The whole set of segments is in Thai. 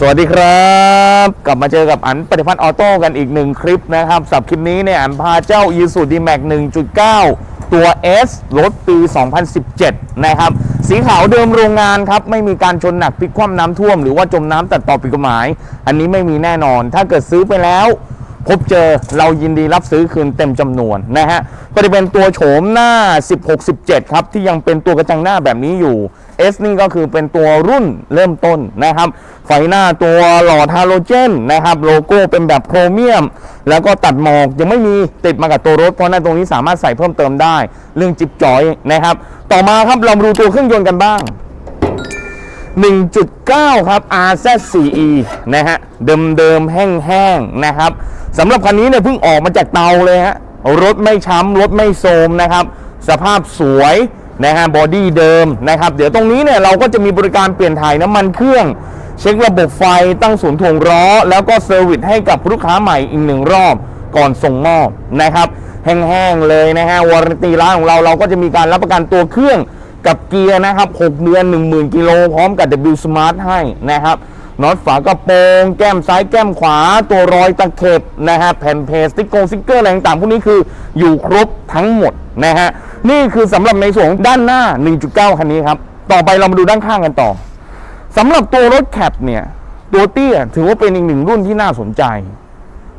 สวัสดีครับ กลับมาเจอกับอันปฏิพัฒน์ออโต้กันอีกหนึ่งคลิปนะครับสับคลิปนี้เนี่ยอันพาเจ้า i s u d m a x 1.9 ตัว S รถปี 2017 นะครับ สีขาวเดิมโรงงานครับ ไม่มีการชนหนักพลิกคว่ำน้ำท่วม หรือว่าจมน้ำตัดต่อผิดกฎหมาย อันนี้ไม่มีแน่นอน ถ้าเกิดซื้อไปแล้ว พบเจอเรายินดีรับซื้อคืนเต็มจำนวนนะฮะก็จะเป็นตัวโฉมหน้า 16-17 ครับที่ยังเป็นตัวกระจังหน้าแบบนี้อยู่ S นี่ก็คือเป็นตัวรุ่นเริ่มต้นนะครับ ไฟหน้าตัวหลอดฮาโลเจนนะครับโลโก้เป็นแบบโครเมียม แล้วก็ตัดหมอกยังไม่มีติดมากับตัวรถ เพราะฉะนั้นตรงนี้สามารถใส่เพิ่มเติมได้ เรื่องจิบจอยนะครับ ต่อมาครับเรามาดูตัวเครื่องยนต์กันบ้าง 1.9 ครับ RZ4E นะฮะเดิมๆแห้งๆนะครับสำหรับคันนี้เนี่ยเพิ่งออกมาจากเตาเลยฮะรถไม่ช้ำรถไม่โทมนะครับ สภาพสวย นะฮะบอดี้เดิมนะครับ เดี๋ยวตรงนี้เนี่ยเราก็จะมีบริการเปลี่ยนถ่ายน้ำมันเครื่อง เช็คระบบไฟตั้งศูนย์ถ่วงล้อ แล้วก็เซอร์วิสให้กับลูกค้าใหม่อีกหนึ่งรอบก่อนส่งมอบนะครับแห้งๆเลยนะฮะวารันตีร้านของเราเราก็จะมีการรับประกันตัวเครื่องกับเกียร์นะครับ 6 เดือน 10,000 กิโลพร้อมกับ W Smart ให้นะครับน็อตฝากระโปรงแก้มซ้ายแก้มขวาตัวรอยตะเข็บนะฮะแผ่นเพจสติ๊กโกสติ๊กเกอร์อะไรต่างๆพวกนี้คืออยู่ครบทั้งหมดนะฮะ นี่คือสำหรับในส่วนด้านหน้า 1.9 คันนี้ครับ ต่อไปเรามาดูด้านข้างกันต่อสำหรับตัวรถแคปเนี่ย ตัวเตี้ยถือว่าเป็นอีกหนึ่งรุ่นที่น่าสนใจ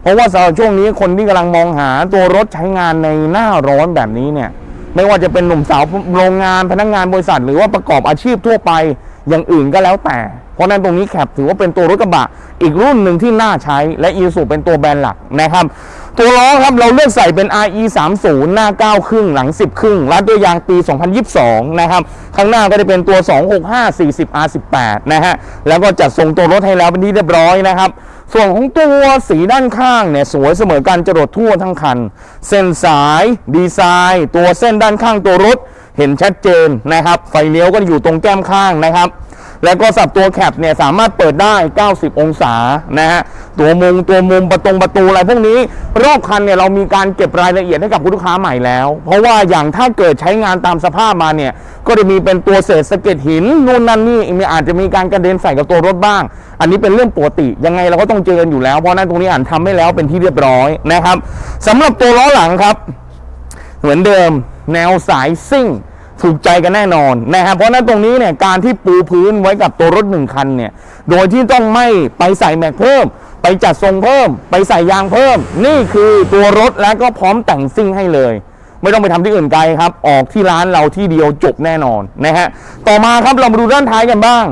เพราะว่าสำหรับช่วงนี้คนที่กำลังมองหาตัวรถใช้งานในหน้าร้อนแบบนี้เนี่ย ไม่ว่าจะเป็นหนุ่มสาวโรงงานพนักงานบริษัท หรือว่าประกอบอาชีพทั่วไปอย่างอื่นก็แล้วแต่ เพราะนั้นตรงนี้แคปถือว่าเป็นตัวรถกระบะ อีกรุ่นหนึ่งที่น่าใช้และอีสุเป็นตัวแบรนด์หลักนะครับ ตัวล้อครับเราเลือกใส่เป็น RE 3 0หน้า 9 ครึ่งหลัง 10 ครึ่งรัดด้วยยางปี 2022 นะครับ ข้างหน้าก็จะเป็นตัว 265 40 R18 นะฮะ แล้วก็จัดทรงตัวรถให้แล้วเป็นที่เรียบร้อยนะครับ ส่วนของตัวสีด้านข้างเนี่ยสวยเสมอกันจรดทั่วทั้งคัน เส้นสายดีไซน์ ตัวเส้นด้านข้างตัวรถเห็นชัดเจนนะครับ ไฟเลี้ยวก็อยู่ตรงแก้มข้างนะครับ แล้วก็สับตัวแคปเนี่ยสามารถเปิดได้ 90 องศานะฮะตัวมุมตัวมุมประตงประตูอะไรพวกนี้รอบคันเนี่ยเรามีการเก็บรายละเอียดให้กับคุณลูกค้าใหม่แล้ว เพราะว่าอย่างถ้าเกิดใช้งานตามสภาพมาเนี่ยก็จะมีเป็นตัวเศษสะเก็ดหินนู่นนั่นนี่มีอาจจะมีการกระเด็นใส่กับตัวรถบ้าง อันนี้เป็นเรื่องปกติยังไงเราก็ต้องเจอกันอยู่แล้วเพราะนั้นตรงนี้อ่านทำให้แล้วเป็นที่เรียบร้อยนะครับสำหรับตัวล้อหลังครับ เหมือนเดิมแนวสายซิ่ง ถูกใจกันแน่นอนนะครับเพราะนั้นตรงนี้เนี่ยการที่ปูพื้นไว้กับตัวรถหนึ่งคันเนี่ยโดยที่ต้องไม่ไปใส่แม็กเพิ่ม ไปจัดทรงเพิ่ม ไปใส่ยางเพิ่ม นี่คือตัวรถแล้วก็พร้อมแต่งซิ่งให้เลย ไม่ต้องไปทำที่อื่นไกลครับ ออกที่ร้านเราที่เดียวจบแน่นอนนะฮะต่อมาครับเรามาดูด้านท้ายกันบ้าง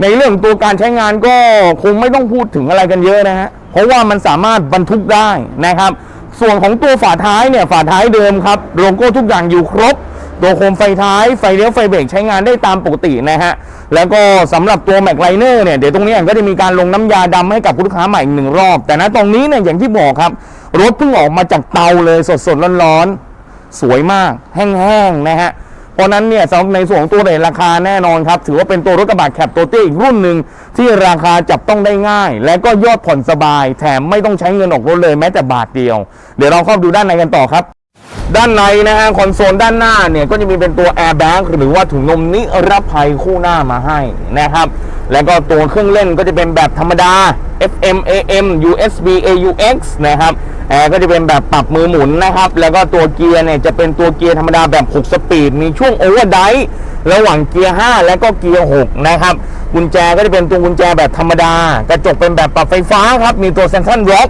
ในเรื่องตัวการใช้งานก็คงไม่ต้องพูดถึงอะไรกันเยอะนะฮะเพราะว่ามันสามารถบรรทุกได้นะครับ ส่วนของตัวฝาท้ายเนี่ยฝาท้ายเดิมครับโลโก้ทุกอย่างอยู่ครบ ตัวโคมไฟท้ายไฟเลี้ยวไฟเบรกใช้งานได้ตามปกตินะฮะแล้วก็สำหรับตัวแม็กไลเนอร์เนี่ยเดี๋ยวตรงนี้ก็จะมีการลงน้ำยาดำให้กับลูกค้าใหม่อีกหนึ่งรอบ แต่นะตรงนี้เนี่ยอย่างที่บอกครับ รถเพิ่งออกมาจากเตาเลยสดๆร้อนๆสวยมาก แห้งๆนะฮะเพราะนั้นเนี่ยในส่วนของตัวเรทราคาแน่นอนครับถือว่าเป็นตัวรถกระบะแคปตัวเตี้ยอีกรุ่นหนึ่ง ที่ราคาจับต้องได้ง่าย และก็ยอดผ่อนสบาย แถมไม่ต้องใช้เงินออกรถเลยแม้แต่บาทเดียว เดี๋ยวเราเข้าไปดูด้านในกันต่อครับด้านในนะฮะคอนโซลด้านหน้าเนี่ยก็จะมีเป็นตัวแอร์แบ็กหรือว่าถุงลมนิรภัยคู่หน้ามาให้นะครับ แล้วก็ตัวเครื่องเล่นก็จะเป็นแบบธรรมดา FM AM USB AUX นะครับแอร์ก็จะเป็นแบบปรับมือหมุนนะครับ แล้วก็ตัวเกียร์เนี่ยจะเป็นตัวเกียร์ธรรมดาแบบ 6 สปีด มีช่วงโอเวอร์ไดฟ์ ระหว่างเกียร์ 5 และก็เกียร์ 6 นะครับกุญแจก็จะเป็นตัวกุญแจแบบธรรมดา กระจกเป็นแบบปรับไฟฟ้าครับมีตัวเซนทรัลล็อก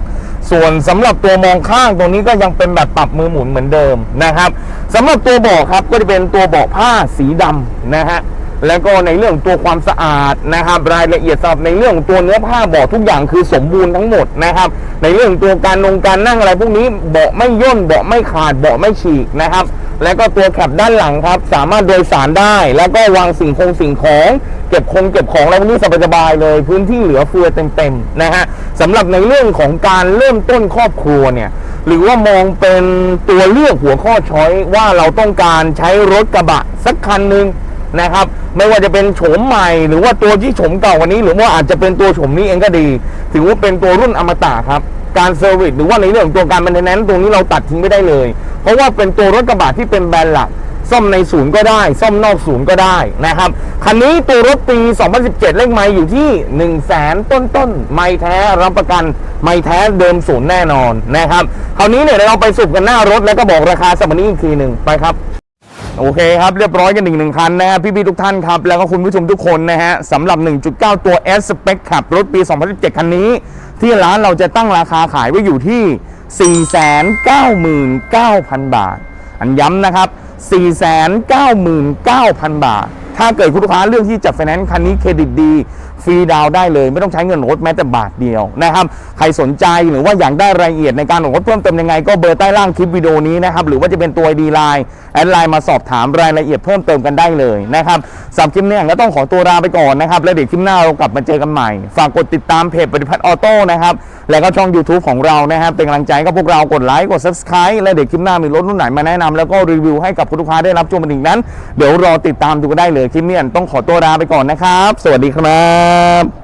ส่วนสำหรับตัวมองข้างตรงนี้ก็ยังเป็นแบบปรับมือหมุนเหมือนเดิมนะครับสำหรับตัวเบาะครับก็จะเป็นตัวเบาะผ้าสีดำนะฮะแล้วก็ในเรื่องตัวความสะอาดนะครับ รายละเอียดสำหรับในเรื่องตัวเนื้อผ้าเบาะทุกอย่างคือสมบูรณ์ทั้งหมดนะครับ ในเรื่องตัวการนงการนั่งอะไรพวกนี้เบาะไม่ย่นเบาะไม่ขาดเบาะไม่ฉีกนะครับ แล้วก็ตัวแคปด้านหลังครับ สามารถโดยสารได้ แล้วก็วางสิ่งคงสิ่งของ เก็บคงเก็บของอะไรพวกนี้สบายๆเลย พื้นที่เหลือเฟือเต็มๆนะฮะสำหรับในเรื่องของการเริ่มต้นครอบครัวเนี่ยหรือว่ามองเป็นตัวเลือกหัวข้อช้อยว่าเราต้องการใช้รถกระบะสักคันหนึ่งนะครับไม่ว่าจะเป็นโฉมใหม่ หรือว่าตัวที่โฉมเก่ากว่านี้ หรือว่าอาจจะเป็นตัวโฉมนี้เองก็ดี ถือว่าเป็นตัวรุ่นอมตะครับ การเซอร์วิสหรือว่าในเรื่องของตัวการแมนเทนแนนตรงนี้เราตัดทิ้งไม่ได้เลย เพราะว่าเป็นตัวรถกระบะที่เป็นแบรนด์หลักซ่อมในศูนย์ก็ได้ ซ่อมนอกศูนย์ก็ได้นะครับ คันนี้ตัวรถปี 2017 เลขไมล์อยู่ที่ 1 0 0 0 0แสนต้นต้นๆไม่แท้รับประกันไม่แท้เดิมศูนย์แน่นอนนะครับ คราวนี้เนี่ยเราไปสุบกันหน้ารถแล้วก็บอกราคาสัมมนี้อีกทีหนึ่งไปครับ โอเคครับ เรียบร้อยกันอีกหนึ่งคันนะฮะพี่ๆทุกท่านครับ แล้วก็คุณผู้ชมทุกคนนะฮะสำหรับ 1.9 ตัว S Spec ขับรถปี 2017 คันนี้ ที่ร้านเราจะตั้งราคาขายไว้อยู่ที่ 499,000 บาท อันย้ำนะครับ 499,000 บาท ถ้าเกิดคุณลูกค้าเลือกที่จะไฟแนนซ์คันนี้เครดิตดี ฟรีดาวได้เลย ไม่ต้องใช้เงินรถแม้แต่บาทเดียวนะครับใครสนใจหรือว่าอยากได้รายละเอียดในการออกรถเพิ่มเติมยังไงก็เบอร์ใต้ล่างคลิปวิดีโอนี้นะครับหรือว่าจะเป็นตัวดีไลน์แอดไลน์มาสอบถามรายละเอียดเพิ่มเติมกันได้เลยนะครับสำหรับคลิปนี้ก็ต้องขอตัวลาไปก่อนนะครับแล้วเดี๋ยวคลิปหน้าเรากลับมาเจอกันใหม่ ฝากกดติดตามเพจปฏิพัฒน์ออโต้นะครับ แล้วก็ช่อง YouTube ของเรานะครับเป็นกำลังใจกับพวกเรากดไลค์กด Subscribe และเดี๋ยวคลิปหน้ามีรถรุ่นไหนมาแนะนำแล้วก็รีวิวให้กับคุณลูกค้าได้รับชมกันอีกนั้น เดี๋ยวรอติดตามดูก็ได้เลยคลิปนี้ต้องขอตัวลาไปก่อนนะครับ สวัสดีครับ